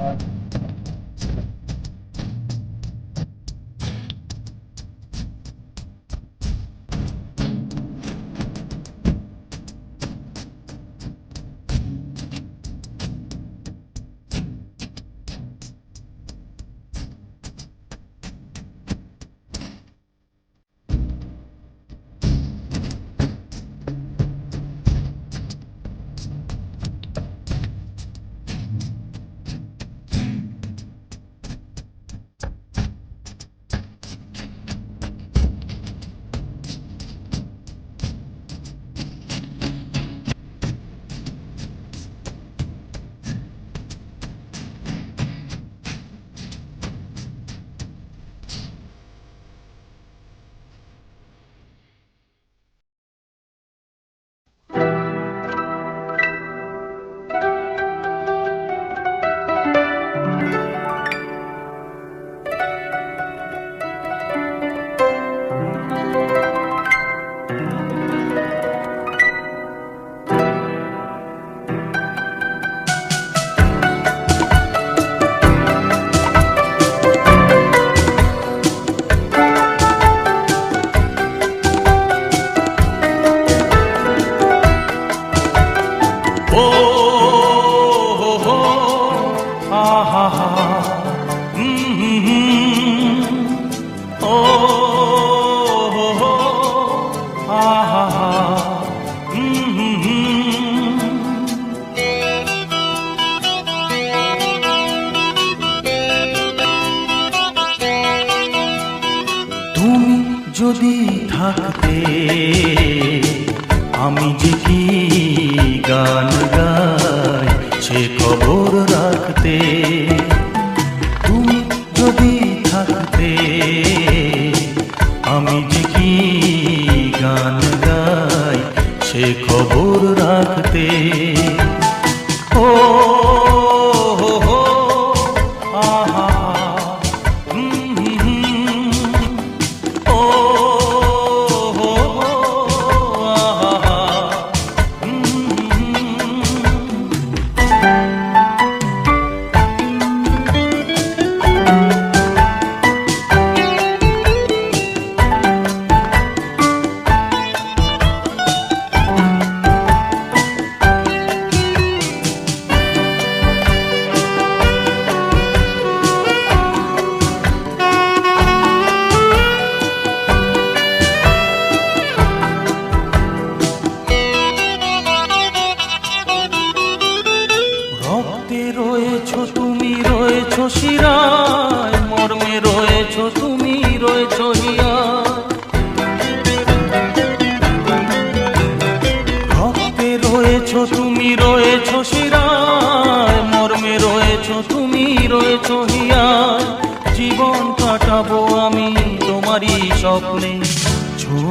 Bye.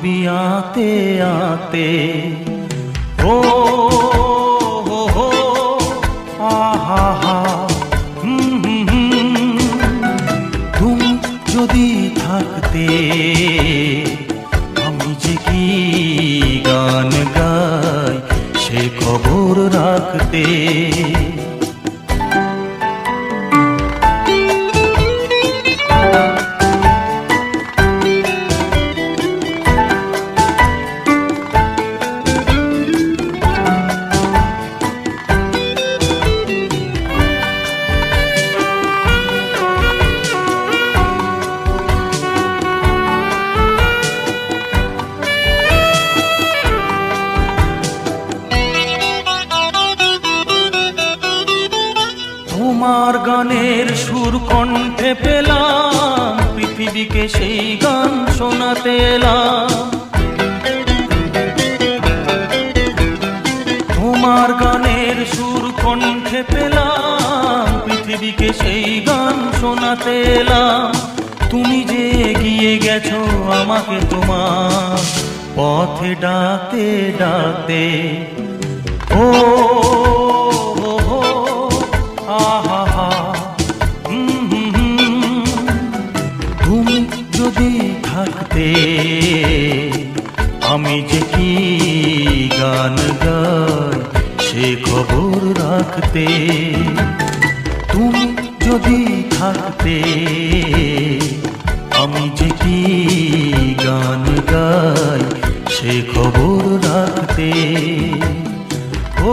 ছবি আতে আতে। ও আহা হুম হুম যদি থাকতে। পেলাম, পৃথিবীকে সেই গান শোনাতে এলাম। তোমার গানের সুর কণ্ঠে পেলাম, পৃথিবীকে সেই গান শোনাতে এলাম। তুমি যে এগিয়ে গেছো আমাকে তোমার পথে ডাকতে ডাকতে। ও রাতে আমি যে কি গান গাই সে খবর রাখতে। তুমি যদি থাকতে, আমি যে কি গান গাই সে খবর রাখতে। ও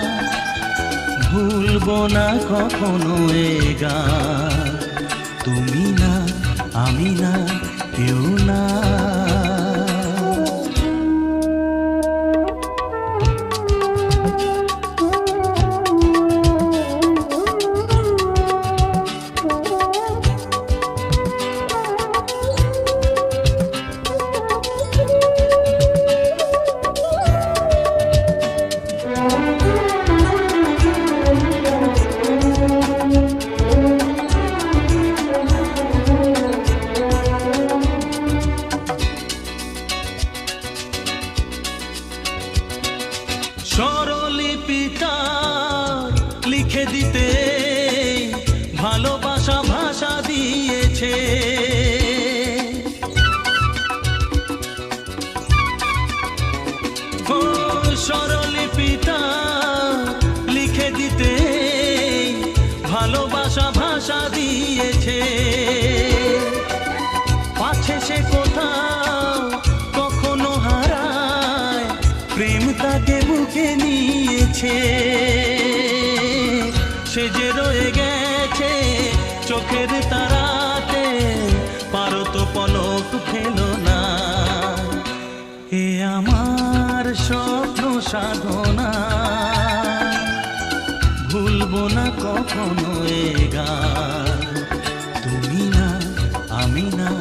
ভুলবো না কখনো এ গান। তুমি না আমি না কেউ না। স্বরলিপিটা লিখে দিতে, ভালোবাসা ভাষা দিয়েছে। পাছে সে কোথাও কখনো হারায়, প্রেম তাকে বুকে নিয়েছে। সে যে রয়ে গেছে চোখের তারাতে সাধনা। ভুলব না কখনো এ তুমি না আমি না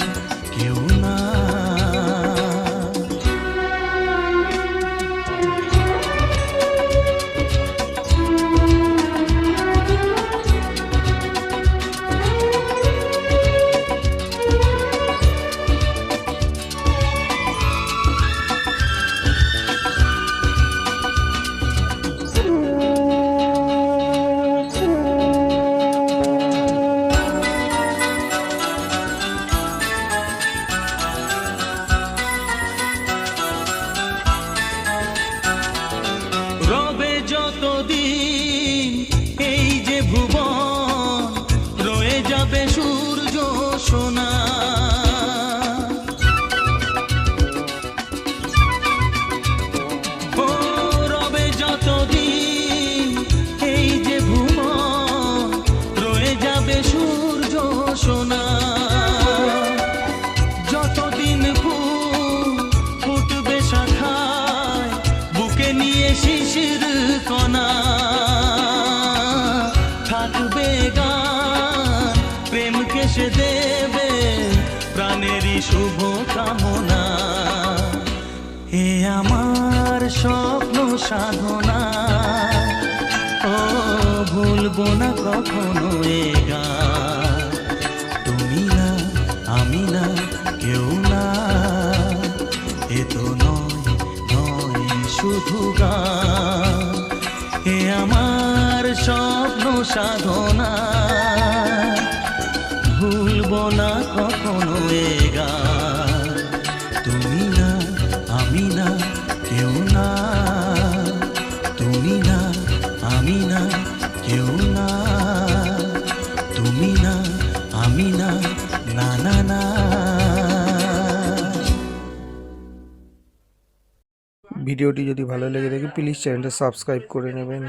শুভ কামনা হে আমার স্বপ্ন সাধনা। ও ভুলবো না কখনো এ তুমি না, আমি না, কেউ না। এ তো নয় নয় শুধু গান এ আমার স্বপ্ন সাধনা। ভুলব না কখনো এ তুমি না, আমি না, কেউ না। তুমি না, আমি না, কেউ না। তুমি না, আমি না না না না। ভিডিওটি যদি ভালো লেগে থাকে প্লিজ চ্যানেলটা সাবস্ক্রাইব করে নেবেন।